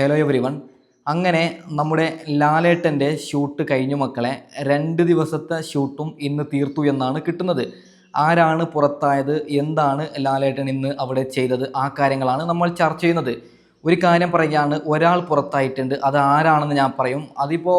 Hello every one അങ്ങനെ നമ്മുടെ ലാലേട്ടന്റെ ഷൂട്ട് കഴിഞ്ഞു മക്കളെ. രണ്ട് ദിവസത്തെ ഷൂട്ടും ഇന്ന് തീർത്തു എന്നാണ് കിട്ടുന്നത്. ആരാണ് പുറത്തായത്? എന്താണ് ലാലേട്ടൻ ഇന്ന് അവിടെ ചെയ്തത്? ആ കാര്യങ്ങളാണ് നമ്മൾ ചർച്ച ചെയ്യുന്നത്. ഒരു കാര്യം പറയുകയാണ് ഒരാൾ പുറത്തായിട്ടുണ്ട്. അത് ആരാണെന്ന് ഞാൻ പറയും. അതിപ്പോൾ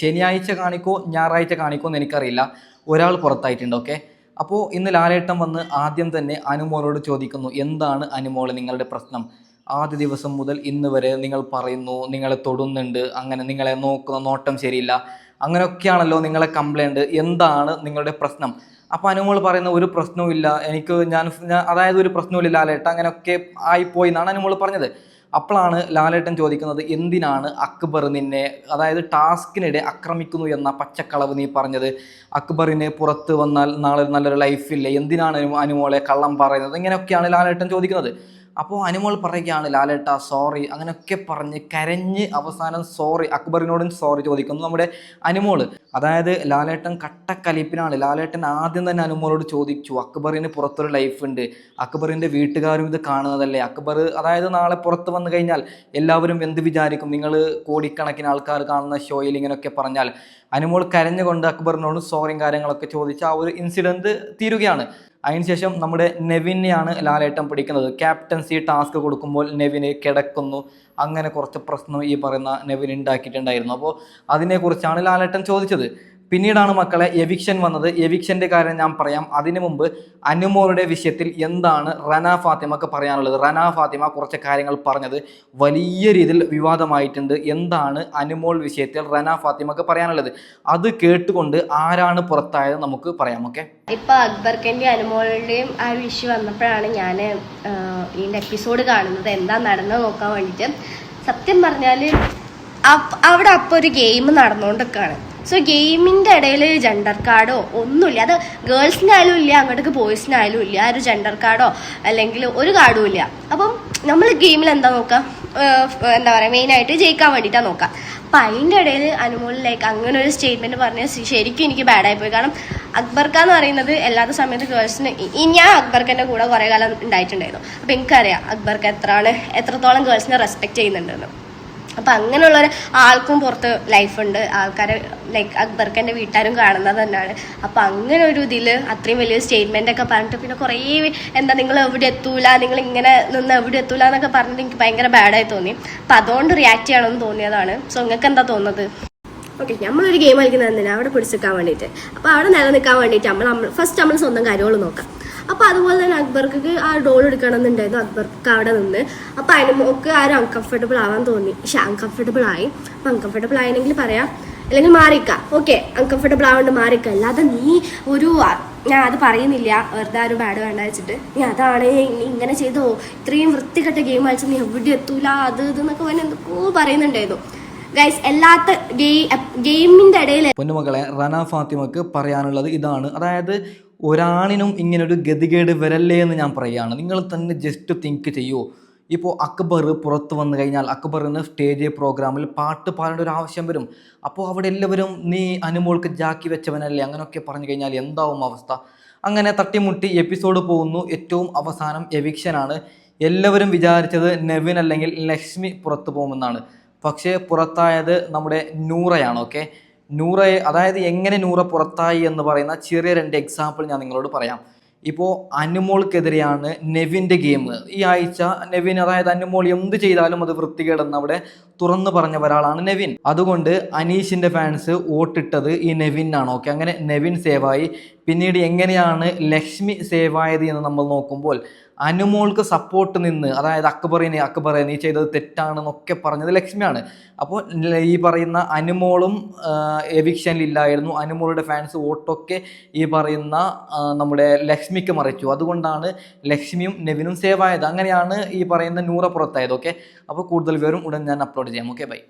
ശനിയാഴ്ച കാണിക്കോ ഞായറാഴ്ച കാണിക്കോ എന്ന് എനിക്കറിയില്ല. ഒരാൾ പുറത്തായിട്ടുണ്ട് ഓക്കെ അപ്പോൾ ഇന്ന് ലാലേട്ടൻ വന്ന് ആദ്യം തന്നെ അനുമോളോട് ചോദിക്കുന്നു എന്താണ് അനുമോൾ നിങ്ങളുടെ പ്രശ്നം? ആദ്യ ദിവസം മുതൽ ഇന്ന് വരെ നിങ്ങൾ പറയുന്നു നിങ്ങളെ തൊടുന്നുണ്ട് അങ്ങനെ നിങ്ങളെ നോക്കുന്ന നോട്ടം ശരിയില്ല. അങ്ങനെയൊക്കെയാണല്ലോ നിങ്ങളെ കംപ്ലൈന്റ് എന്താണ് നിങ്ങളുടെ പ്രശ്നം? അപ്പോൾ അനുമോൾ പറയുന്ന ഒരു പ്രശ്നവും ഇല്ല. എനിക്ക് ഞാൻ അതായത് ഒരു പ്രശ്നവും ഇല്ല ലാലേട്ട അങ്ങനെയൊക്കെ ആയിപ്പോയി എന്നാണ് അനുമോൾ പറഞ്ഞത്. അപ്പോഴാണ് ലാലേട്ടൻ ചോദിക്കുന്നത് എന്തിനാണ് അക്ബർ നിന്നെ അതായത് ടാസ്കിനിടെ ആക്രമിക്കുന്നു എന്ന പച്ചക്കളവ് നീ പറഞ്ഞത്? അക്ബറിനെ പുറത്ത് വന്നാൽ നാളെ നല്ലൊരു ലൈഫില്ല എന്തിനാണ് അനു- അനുമോളെ കള്ളം പറയുന്നത്? ഇങ്ങനെയൊക്കെയാണ് ലാലേട്ടൻ ചോദിക്കുന്നത്. അപ്പോൾ അനുമോൾ പറയുകയാണ് ലാലേട്ട സോറി അങ്ങനെയൊക്കെ പറഞ്ഞ് കരഞ്ഞ് അവസാനം സോറി അക്ബറിനോടും സോറി ചോദിക്കുന്നു നമ്മുടെ അനുമോൾ അതായത് ലാലേട്ടൻ കട്ടക്കലിപ്പിനാണ്. ലാലേട്ടൻ ആദ്യം തന്നെ അനുമോളോട് ചോദിച്ചു അക്ബറിന് പുറത്തൊരു ലൈഫ് ഉണ്ട്. അക്ബറിന്റെ വീട്ടുകാരും ഇത് കാണുന്നതല്ലേ? അക്ബർ അതായത് നാളെ പുറത്ത് വന്നു കഴിഞ്ഞാൽ എല്ലാവരും എന്ത് വിചാരിക്കും? നിങ്ങൾ കോടിക്കണക്കിന് ആൾക്കാർ കാണുന്ന ഷോയിൽ ഇങ്ങനെയൊക്കെ പറഞ്ഞാൽ. അനുമോൾ കരഞ്ഞുകൊണ്ട് അക്ബറിനോട് സോറിയും കാര്യങ്ങളൊക്കെ ചോദിച്ച് ആ ഒരു ഇൻസിഡന്റ് തീരുകയാണ്. അതിനുശേഷം നമ്മുടെ നെവിനെയാണ് ലാലേട്ടൻ പിടിക്കുന്നത്. ക്യാപ്റ്റൻസി ടാസ്ക് കൊടുക്കുമ്പോൾ നെവിന് കിടക്കുന്നു. അങ്ങനെ കുറച്ച് പ്രശ്നം ഈ പറയുന്ന നെവിൻ ഉണ്ടാക്കിയിട്ടുണ്ടായിരുന്നു. അപ്പോൾ അതിനെക്കുറിച്ചാണ് ലാലേട്ടൻ ചോദിച്ചത്. പിന്നീടാണ് മക്കളെ എവിക്ഷൻ വന്നത്. എവിക്ഷന്റെ കാര്യം ഞാൻ പറയാം. അതിനു മുമ്പ് അനുമോളുടെ വിഷയത്തിൽ എന്താണ് റന ഫാത്തിമക്ക് പറയാനുള്ളത്? റന ഫാത്തിമ കുറച്ച് കാര്യങ്ങൾ പറഞ്ഞത് വലിയ രീതിയിൽ വിവാദമായിട്ടുണ്ട്. എന്താണ് അനുമോൾ വിഷയത്തിൽ റന ഫാത്തിമക്ക് പറയാനുള്ളത്? അത് കേട്ടുകൊണ്ട് ആരാണ് പുറത്തായത് നമുക്ക് പറയാം ഓക്കെ? ഇപ്പൊ അക്ബർക്കന്റെയും അനുമോളുടെയും ആ ഒരു വന്നപ്പോഴാണ് ഞാൻ ഇതിന്റെ എപ്പിസോഡ് കാണുന്നത്. എന്താ നടന്നത് നോക്കാൻ വേണ്ടിയിട്ട്. സത്യം പറഞ്ഞാൽ അവിടെ അപ്പോൾ ഒരു ഗെയിം നടന്നുകൊണ്ടിരിക്കുകയാണ് സോ ഗെയിമിന്റെ ഇടയിൽ ജെൻഡർ കാർഡോ ഒന്നുമില്ല. അത് ഗേൾസിനായാലും ഇല്ല അങ്ങോട്ടേക്ക് ബോയ്സിനായാലും ഇല്ല. ഒരു ജെൻഡർ കാർഡോ അല്ലെങ്കിൽ ഒരു കാർഡും ഇല്ല. അപ്പം നമ്മൾ ഗെയിമിൽ എന്താ നോക്കുക എന്താ പറയുക മെയിനായിട്ട് ജയിക്കാൻ വേണ്ടിയിട്ടാണ് നോക്കുക അപ്പം അതിന്റെ ഇടയിൽ അനുമോൾ ലൈക്ക് അങ്ങനെ ഒരു സ്റ്റേറ്റ്മെന്റ് പറഞ്ഞ ശരിക്കും എനിക്ക് ബാഡായി പോയി കാരണം അക്ബർക്ക എന്ന് പറയുന്നത് എല്ലാത്ത സമയത്ത് ഗേൾസിന് ഞാൻ അക്ബർക്കന്റെ കൂടെ കുറേ കാലം ഉണ്ടായിട്ടുണ്ടായിരുന്നു. അപ്പം എനിക്കറിയാം അക്ബർക്ക് എത്രയാണ് എത്രത്തോളം ഗേൾസിനെ റെസ്പെക്റ്റ് ചെയ്യുന്നുണ്ടെന്ന്. അപ്പം അങ്ങനെയുള്ള ആൾക്കും പുറത്ത് ലൈഫുണ്ട് ആൾക്കാരെ ലൈക്ക് അക്ബർക്കന്റെ വീട്ടുകാരും കാണുന്നത് തന്നെയാണ്. അപ്പം അങ്ങനെ ഒരു ഇതിൽ അത്രയും വലിയ സ്റ്റേറ്റ്മെന്റ് ഒക്കെ പറഞ്ഞിട്ട് പിന്നെ കുറേ എന്താ നിങ്ങൾ എവിടെ എത്തൂല? നിങ്ങൾ ഇങ്ങനെ നിന്ന് എവിടെ എത്തൂല? എന്നൊക്കെ പറഞ്ഞിട്ട് എനിക്ക് ഭയങ്കര ബാഡായി തോന്നി. അപ്പം അതുകൊണ്ട് റിയാക്ട് ചെയ്യണമെന്ന് തോന്നിയതാണ്. സോ നിങ്ങൾക്ക് എന്താ തോന്നുന്നത്? ഓക്കെ നമ്മളൊരു ഗെയിം കളിക്കുന്നത് എന്തിനാ? അവിടെ പിടിച്ച് നിൽക്കാൻ വേണ്ടിയിട്ട്. അപ്പോൾ അവിടെ നിലനിൽക്കാൻ വേണ്ടിയിട്ട് നമ്മൾ നമ്മൾ ഫസ്റ്റ് നമ്മൾ സ്വന്തം കാര്യങ്ങൾ നോക്കാം. അപ്പോൾ അതുപോലെ തന്നെ അക്ബർക്ക് ആ ഡോൾ എടുക്കണം എന്നുണ്ടായിരുന്നു അക്ബർക്ക് അവിടെ നിന്ന്. അപ്പോൾ അതിന് ഒക്കെ ആരും അൺകംഫർട്ടബിൾ ആവാൻ തോന്നി. പക്ഷെ അൺകംഫർട്ടബിൾ ആയി. അപ്പം അൺകംഫർട്ടബിൾ ആയെങ്കിൽ പറയാം. അല്ലെങ്കിൽ മാറിക്ക. ഓക്കെ അൺകംഫർട്ടബിൾ ആവേണ്ട മാറിക്ക. അല്ലാതെ നീ ഒരു ഞാൻ അത് പറയുന്നില്ല. വെറുതെ ആരും ബാഡ് വേണ്ട വെച്ചിട്ട്. നീ അതാണ് നീ ഇങ്ങനെ ചെയ്തോ. ഇത്രയും വൃത്തികെട്ട ഗെയിം കളിച്ച് നീ എവിടെ എത്തൂല? അത് ഇത് എന്നൊക്കെ പറഞ്ഞ് എന്തൊക്കെയോ പറയുന്നുണ്ടായിരുന്നു. ഗൈസ് എല്ലാത്ത ഗെയിമിന്റെ ഇടയിൽ പൊന്നുമകളെ റന ഫാത്തിമക്ക് പറയാനുള്ളത് ഇതാണ്. അതായത് ഒരാളിനും ഇങ്ങനൊരു ഗതികേട് വരല്ലേ എന്ന് ഞാൻ പറയുകയാണ്. നിങ്ങൾ തന്നെ ജസ്റ്റ് തിങ്ക് ചെയ്യൂ. ഇപ്പോൾ അക്ബർ പുറത്ത് വന്നു കഴിഞ്ഞാൽ അക്ബറിന് സ്റ്റേജ് പ്രോഗ്രാമിൽ പാട്ട് പാടേണ്ട ഒരു ആവശ്യം വരും. അപ്പോൾ അവിടെ എല്ലാവരും നീ അനുമോൾക്ക് ജാക്കി വെച്ചവനല്ലേ? അങ്ങനെയൊക്കെ പറഞ്ഞു കഴിഞ്ഞാൽ എന്താവും അവസ്ഥ? അങ്ങനെ തട്ടിമുട്ടി എപ്പിസോഡ് പോകുന്നു. ഏറ്റവും അവസാനം എവിക്ഷനാണ് എല്ലാവരും വിചാരിച്ചത് നെവിൻ അല്ലെങ്കിൽ ലക്ഷ്മി പുറത്തു പോകുമെന്നാണ്. പക്ഷേ പുറത്തായത് നമ്മുടെ നൂറയാണ് ഓക്കെ നൂറയെ അതായത് എങ്ങനെ നൂറ പുറത്തായി എന്ന് പറയുന്ന ചെറിയ രണ്ട് എക്സാമ്പിൾ ഞാൻ നിങ്ങളോട് പറയാം. ഇപ്പോൾ അനുമോൾക്കെതിരെയാണ് നെവിന്റെ ഗെയിം ഈ ആഴ്ച നെവിൻ അതായത് അനുമോൾ എന്ത് ചെയ്താലും അത് വൃത്തികേടെന്ന് അവിടെ തുറന്നു പറഞ്ഞ ഒരാളാണ് നെവിൻ. അതുകൊണ്ട് അനീഷിന്റെ ഫാൻസ് വോട്ടിട്ടത് ഈ നെവിനാണ്. ഓക്കെ അങ്ങനെ നെവിൻ സേവായി പിന്നീട് എങ്ങനെയാണ് ലക്ഷ്മി സേവായത് എന്ന് നമ്മൾ നോക്കുമ്പോൾ അനുമോൾക്ക് സപ്പോർട്ട് നിന്ന് അതായത് അക്ബറിനെ അക്ബറെ നീ ചെയ്തത് തെറ്റാണെന്നൊക്കെ പറഞ്ഞത് ലക്ഷ്മിയാണ്. അപ്പോൾ ഈ പറയുന്ന അനുമോളും എവിക്ഷനിലില്ലായിരുന്നു അനുമോളുടെ ഫാൻസ് വോട്ടൊക്കെ ഈ പറയുന്ന നമ്മുടെ ലക്ഷ്മിക്ക് മറിച്ചു. അതുകൊണ്ടാണ് ലക്ഷ്മിയും നെവിനും സേവായത് അങ്ങനെയാണ് ഈ പറയുന്ന നൂറ പുറത്തായത് ഓക്കെ അപ്പോൾ കൂടുതൽ വിവരം ഉടൻ ഞാൻ അപ്ലോഡ് ചെയ്യാം. Okay bye